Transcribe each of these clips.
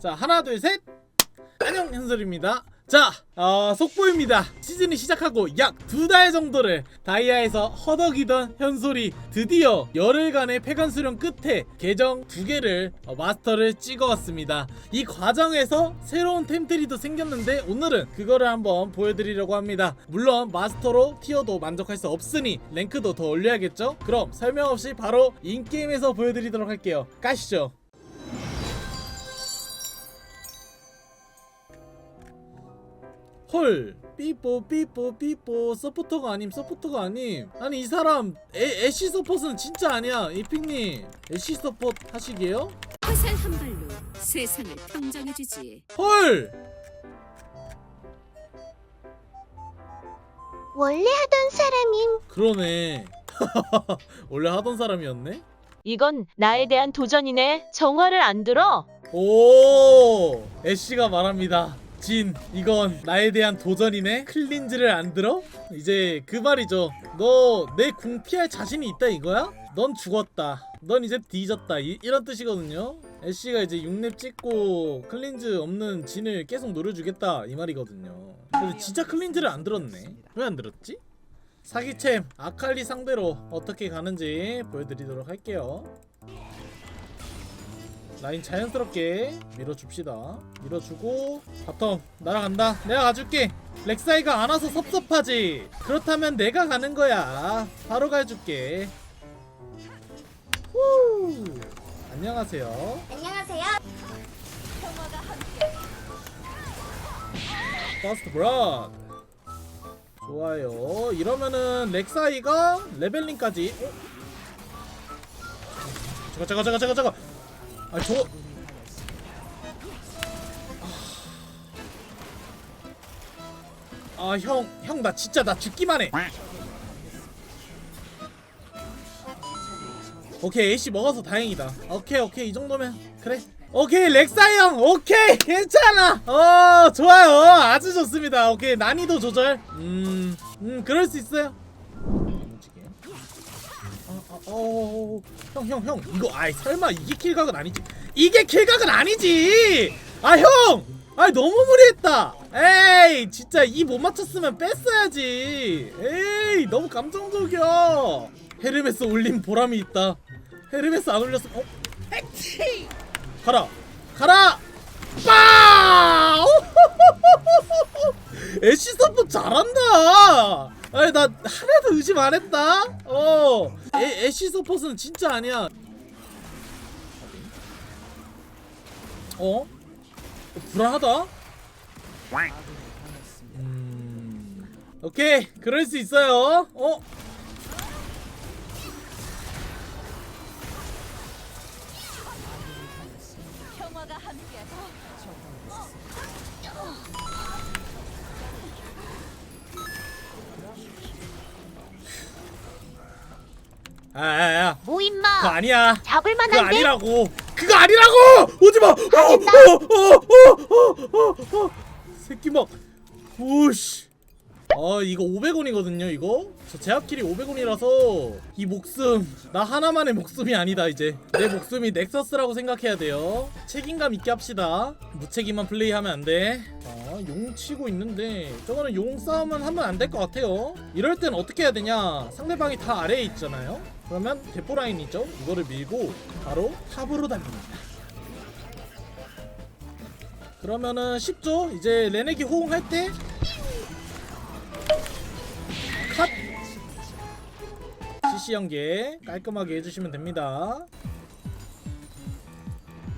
자 하나 둘 셋. 안녕 현솔입니다. 자 어, 속보입니다. 시즌이 시작하고 약 두 달 정도를 다이아에서 허덕이던 현솔이 드디어 열흘간의 폐관 수련 끝에 계정 두 개를 어, 마스터를 찍어왔습니다. 이 과정에서 새로운 템트리도 생겼는데 오늘은 그거를 한번 보여드리려고 합니다. 물론 마스터로 티어도 만족할 수 없으니 랭크도 더 올려야겠죠? 그럼 설명 없이 바로 인게임에서 보여드리도록 할게요. 가시죠 헐 삐뽀 삐뽀 삐뽀 서포터가 아님 서포터가 아님 아니 이 사람 애, 애쉬 서폿은 진짜 아니야 이핑님 애쉬 서폿 하시게요? 화살 한 발로 세상을 평정해주지. 헐 원래 하던 사람임. 그러네 원래 하던 사람이었네 이건 나에 대한 도전이네. 정화를 안 들어? 오 애쉬가 말합니다 진 이건 나에 대한 도전이네? 클린즈를 안 들어? 이제 그 말이죠. 너 내 궁 피할 자신이 있다 이거야? 넌 죽었다. 넌 이제 뒤졌다. 이, 이런 뜻이거든요. 애쉬가 이제 6렙 찍고 클린즈 없는 진을 계속 노려주겠다 이 말이거든요. 근데 진짜 클린즈를 안 들었네. 왜 안 들었지? 사기챔 아칼리 상대로 어떻게 가는지 보여드리도록 할게요 라인 자연스럽게 밀어줍시다. 밀어주고 바텀 날아간다. 내가 가줄게. 렉사이가 안 와서 섭섭하지. 그렇다면 내가 가는 거야. 바로 가줄게. 후! 안녕하세요. 안녕하세요. 퍼스트 브라드 좋아요. 이러면은 렉사이가 레벨링까지. 어? 잠깐 잠깐 잠깐 잠깐 잠깐 아 저거 아형 형 나 진짜 나 죽기만 해. 오케이 AC 먹어서 다행이다. 오케이 오케이 이 정도면 그래. 오케이 렉사이 형 오케이 괜찮아. 어 좋아요. 아주 좋습니다. 오케이 난이도 조절. 음, 음 그럴 수 있어요. 어, 어, 어, 형, 형, 형, 이거, 아이, 설마 이게 킬각은 아니지? 이게 킬각은 아니지! 아, 형! 아, 너무 무리했다! 에이, 진짜 이 못 맞췄으면 뺐어야지! 에이, 너무 감정적이야! 헤르메스 올린 보람이 있다. 헤르메스 안 올렸어, 어? 액치! 가라! 가라! 빠! 애쉬 서포 잘한다! 아니 나 하나도 의심 안 했다. 어, 애, 애쉬 서폿은 진짜 아니야. 어? 어, 불안하다. 음, 오케이, 그럴 수 있어요. 어? 아, 야, 야, 뭐 그거 임마. 아니야. 잡을 그거 만한데? 아니라고. 그거 아니라고. 오지 마. 어, 어, 어, 어, 어, 어, 어. 새끼 막. 오씨. 아 이거 500원이거든요 이거? 저 제압킬이 500원이라서 이 목숨 나 하나만의 목숨이 아니다 이제. 내 목숨이 넥서스라고 생각해야 돼요. 책임감 있게 합시다. 무책임한 플레이하면 안돼. 아용 치고 있는데 저거는 용 싸움은 하면 안 될 것 같아요. 이럴 땐 어떻게 해야 되냐? 상대방이 다 아래에 있잖아요. 그러면 대포 라인 있죠. 이거를 밀고 바로 탑으로 달립니다. 그러면은 쉽죠 이제 레넥이 호응할 때 CC 연계 깔끔하게 해주시면 됩니다.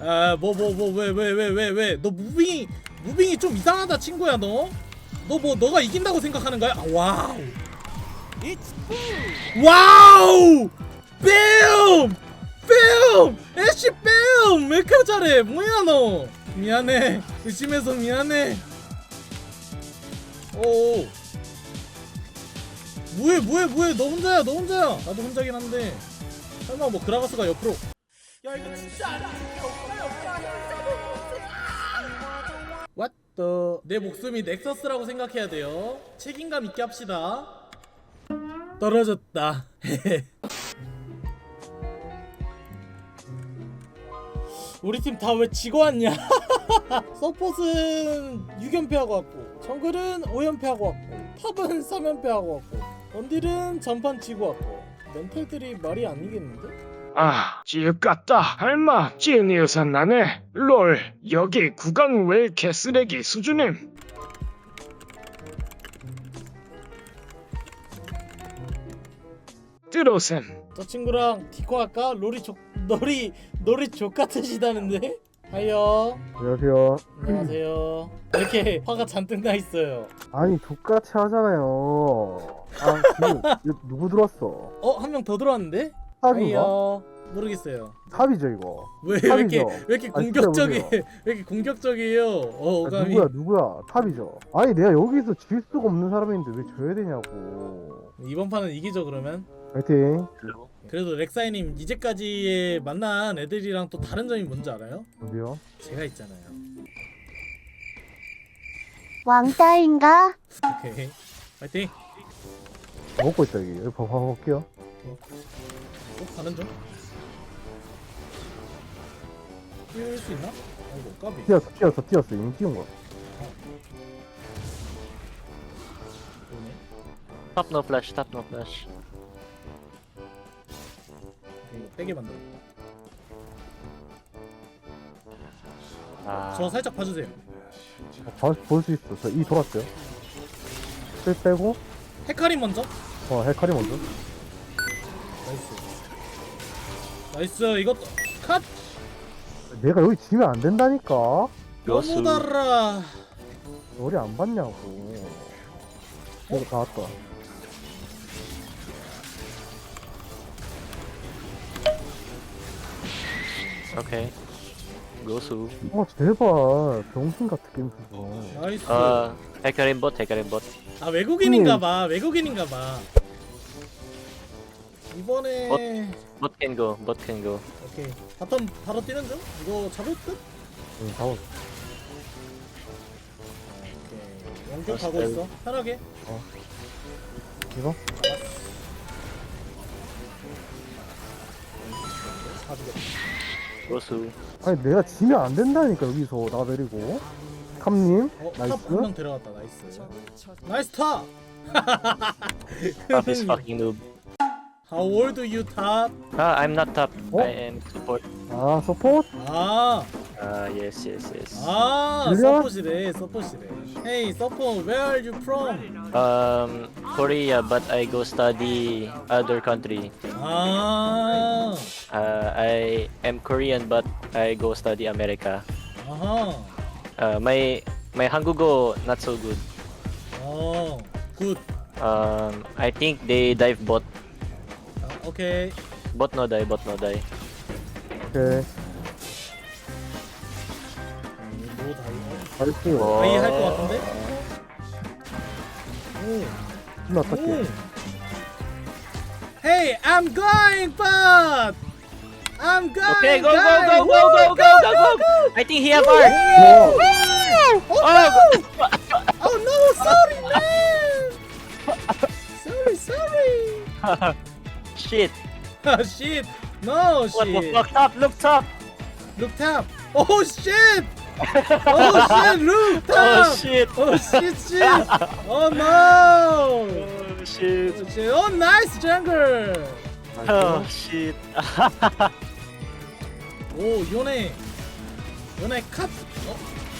아, 뭐, 뭐, 뭐, 왜, 왜, 왜, 왜, 왜? 너 무빙이, 무빙이 좀 이상하다, 친구야, 너. 너 뭐, 너가 이긴다고 생각하는 거야? 아, 와우. 와우! 뺨! 뺨! 애쉬 뺨! 왜 이렇게 잘해? 뭐야, 너? 미안해. 의심해서 미안해. 오. 뭐해 뭐해 뭐해. 너 혼자야 너 혼자야. 나도 혼자긴 한데. 설마 뭐 그라가스가 옆으로. 야 이거 진짜 아니야 What the? 내 목숨이 넥서스라고 생각해야 돼요. 책임감 있게 합시다. 떨어졌다. 우리 팀 다 왜 지고 왔냐? 서폿은 6연패하고 왔고 정글은 5연패하고 왔고 탑은 3연패하고 왔고 원딜은 전판 지고 왔고 멘탈들이 말이 아니겠는데? 아, 지읒 같다. 할마, 지니어서 나네. 롤, 여기 구간 왜 이렇게 쓰레기 수준임? 들어셈. 저 친구랑 디코 할까? 롤이 족 롤이 롤이 족 같으시다는데? 하이요 안녕하세요. 안녕하세요 이렇게 화가 잔뜩 나 있어요 아니 족같이 하잖아요. 아 지금 이거 누구 들어왔어? 어? 한 명 더 들어왔는데? 탑인가? 하이요 모르겠어요 탑이죠 이거. 왜, 왜 이렇게 탑이죠. 왜 이렇게 아, 진짜 공격적이 모르겠어요. 왜 이렇게 공격적이에요 어 아, 오감이 누구야 누구야 탑이죠. 아니 내가 여기서 질 수가 없는 사람인데 왜 져야 되냐고. 이번 판은 이기죠 그러면 파이팅. 그래도 렉사이님 이제까지 만난 애들이랑 또 다른 점이 뭔지 알아요? 어디요? 제가 있잖아요 왕따인가? 오케이 파이팅 먹고 있다 여기. 여기 봐봐 볼게요. 어? 가는 중? 뛰어올 수 있나? 아이고 까비 뛰었어 뛰었어 뛰었어 이미 뛰은 거야. 오네 Top no flash, top no flash. 빼게 만들어 아, 저 살짝 봐주세요 어, 볼수 있어. 저이 돌았어요. 쓸 빼고 헤카리 먼저 어 헬카리 먼저. 나이스 나이스 이것도 컷! 내가 여기 지면 안 된다니까. 너무 달라 머리 안 봤냐고. 내가 다 Okay. Gosu. 어 제발 병신 같은 게임 좀. 나이스 Uh, Hecarim bot, Hecarim bot. 아 외국인인가봐 외국인인가봐 이번에 Bot can go, bot can go. 오케이 바텀 바로 뛰는 중? 이거 잡을 듯? 응, 다 왔어. 오케이 원격 가고 있어 편하게 이거? 다 죽였다 Gosu. 아니 내가 지면 안 된다니까 여기서 나 내리고 캄님 어? 나이스 탑한명 데려갔다 나이스 나이스 탑! Top is fucking noob. How old you 탑? Ah, I'm not top. Oh. I am support. 아 서포트? 아, Ah, yes, yes, yes. 아 들려? 서포시래 서포시래 Hey 서포 where are you from? Um, Korea, but I go study other country. 아 Uh, I am Korean, but I go study America. 아하 Uh, my my Hangugo not so good. 어 굿. Um, I think they dive bot. 아, 오케이 Bot no die, bot no die. 오케이 음, 뭐 다이 나이스 어. 다이 할것 같은데? 오 존나 어떡해 오. Hey, I'm going, but I'm going. Okay, go, go, go, go, go, go, go, go! I think he have art. 와 Oh, oh no, sorry, man. sorry, sorry. Shit! Ah, shit. No, What shit. fuck? Top, look top! Look tap. Oh shit. Oh shit, look tap. Oh shit! Oh shit, shit. Oh no. Oh shit! Oh, shit. Oh, nice jungle. Oh shit! 오, 요네. 요네 컷. 어,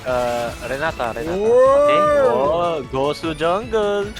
Uh, Renata, Renata. Whoa. Okay. Oh, go to jungle.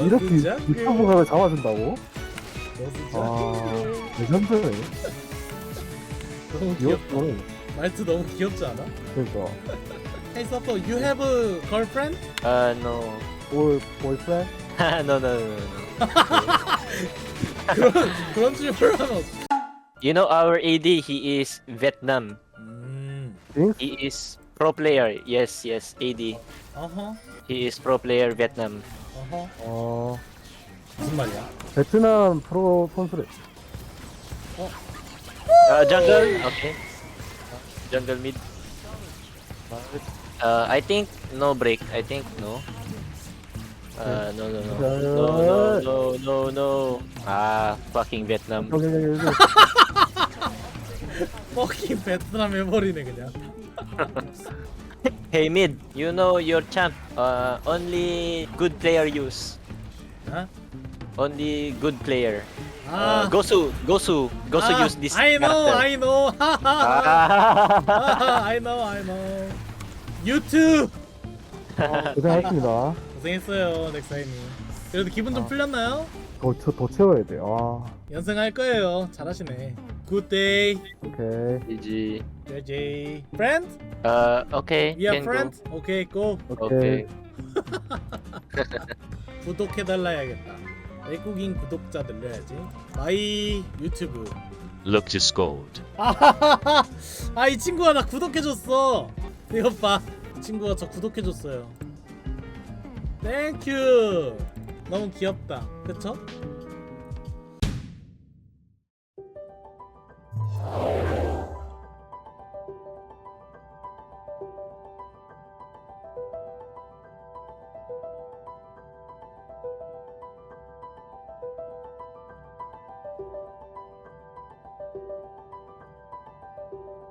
이렇게. 유튜브 각을 잡아준다고? 아. 레전드네 너무 귀엽. 귀엽네 말투 너무 귀엽지 않아? 그러니까 Hey Sapo, you have a girlfriend? Uh, no. 올 보이프렌드? no, no, no, no, no. 그런 그런 질문을 하면 어떡해? You know our AD, he is Vietnam. 음, 징스? He is pro player. Yes, yes, AD. 어허, He is pro player Vietnam. 어허. 어 무슨 말이야? 베트남 프로 선수래 Uh, jungle. Okay. Jungle mid. Uh, I think no break. I think no. Uh, no, no, no. No, no, no, no, no. Ah, fucking Vietnam. 여기 여기 여기 퍼킹 베트남 해버리네 그냥 Hey, mid, you know your champ. Uh, only good player use. 어? Only good player. 아 Uh, Gosu, Gosu, Gosu 아, use this I know character. I know 하하하 Ah. I know I know 유튜브 고생하셨습니다 고생했어요 넥사이님 그래도 기분 좀 아. 풀렸나요? 더, 더, 더 채워야 돼 아 연승할 거예요 잘하시네 굿데이 오케이 GG. JJ friend? Uh, okay. We are can go. friends? 오케이 고 오케이 Okay. 구독해달라 해야겠다 외국인 구독자 늘려야지 마이 유튜브 Look to scold. 아이 친구가 나 구독해줬어 이것 봐이 친구가 저 구독해줬어요. 땡큐 너무 귀엽다. 그쵸?